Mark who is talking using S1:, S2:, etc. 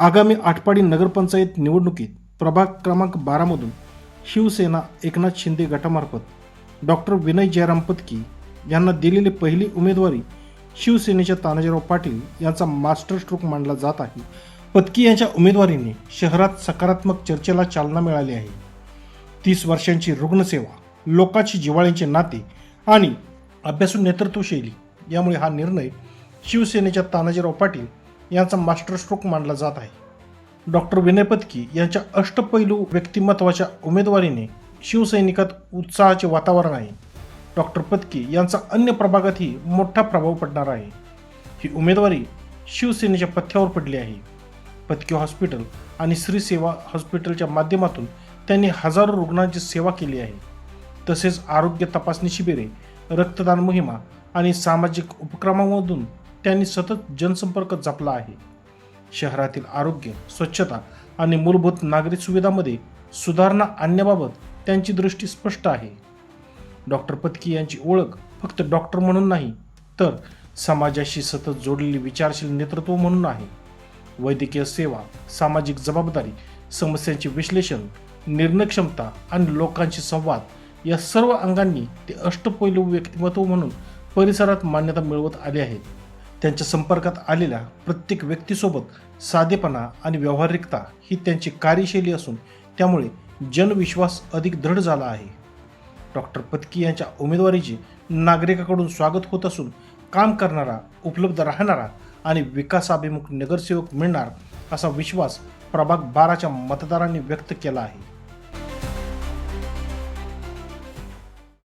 S1: आगामी आटपाडी नगरपंचायत निवडणुकीत प्रभाग क्रमांक बारामधून शिवसेना एकनाथ शिंदे गटामार्फत डॉक्टर विनय जयराम पत्की यांना दिलेली पहिली उमेदवारी शिवसेनेच्या तानाजीराव पाटील यांचा मास्टर स्ट्रोक मानला जात आहे. पत्की यांच्या उमेदवारीने शहरात सकारात्मक चर्चेला चालना मिळाली आहे. तीस वर्षांची रुग्णसेवा लोकांची जिवाळ्यांचे नाते आणि अभ्यासू नेतृत्वशैली यामुळे हा निर्णय शिवसेनेच्या तानाजीराव पाटील यांचा मास्टर स्ट्रोक मानला जात आहे. डॉक्टर विनय पत्की यांच्या अष्टपैलू व्यक्तिमत्वाच्या उमेदवारीने शिवसैनिकात उत्साहाचे वातावरण आहे. डॉक्टर पत्की यांचा अन्य प्रभागातही मोठा प्रभाव पडणार आहे. ही उमेदवारी शिवसेनेच्या पथ्यावर पडली आहे. पत्की हॉस्पिटल आणि श्री सेवा हॉस्पिटलच्या माध्यमातून त्यांनी हजारो रुग्णांची सेवा केली आहे. तसेच आरोग्य तपासणी शिबिरे रक्तदान मोहिमा आणि सामाजिक उपक्रमांमधून त्यांनी सतत जनसंपर्क जपला आहे. शहरातील आरोग्य स्वच्छता आणि मूलभूत नागरी सुविधांमध्ये सुधारणा आणण्याबाबत त्यांची दृष्टी स्पष्ट आहे. डॉक्टर पत्की यांची ओळख फक्त डॉक्टर म्हणून नाही तर समाजाशी सतत जोडलेली विचारशील नेतृत्व म्हणून आहे. वैद्यकीय सेवा सामाजिक जबाबदारी समस्यांचे विश्लेषण निर्णय क्षमता आणि लोकांशी संवाद या सर्व अंगांनी ते अष्टपैलू व्यक्तिमत्व म्हणून परिसरात मान्यता मिळवत आले आहेत. त्यांच्या संपर्कात आलेल्या प्रत्येक व्यक्तीसोबत साधेपणा आणि व्यावहारिकता ही त्यांची कार्यशैली असून त्यामुळे जनविश्वास अधिक दृढ झाला आहे. डॉक्टर पत्की यांच्या उमेदवारीचे नागरिकाकडून स्वागत होत असून काम करणारा उपलब्ध राहणारा आणि विकासाभिमुख नगरसेवक मिळणार असा विश्वास प्रभाग बाराच्या मतदारांनी व्यक्त केला आहे.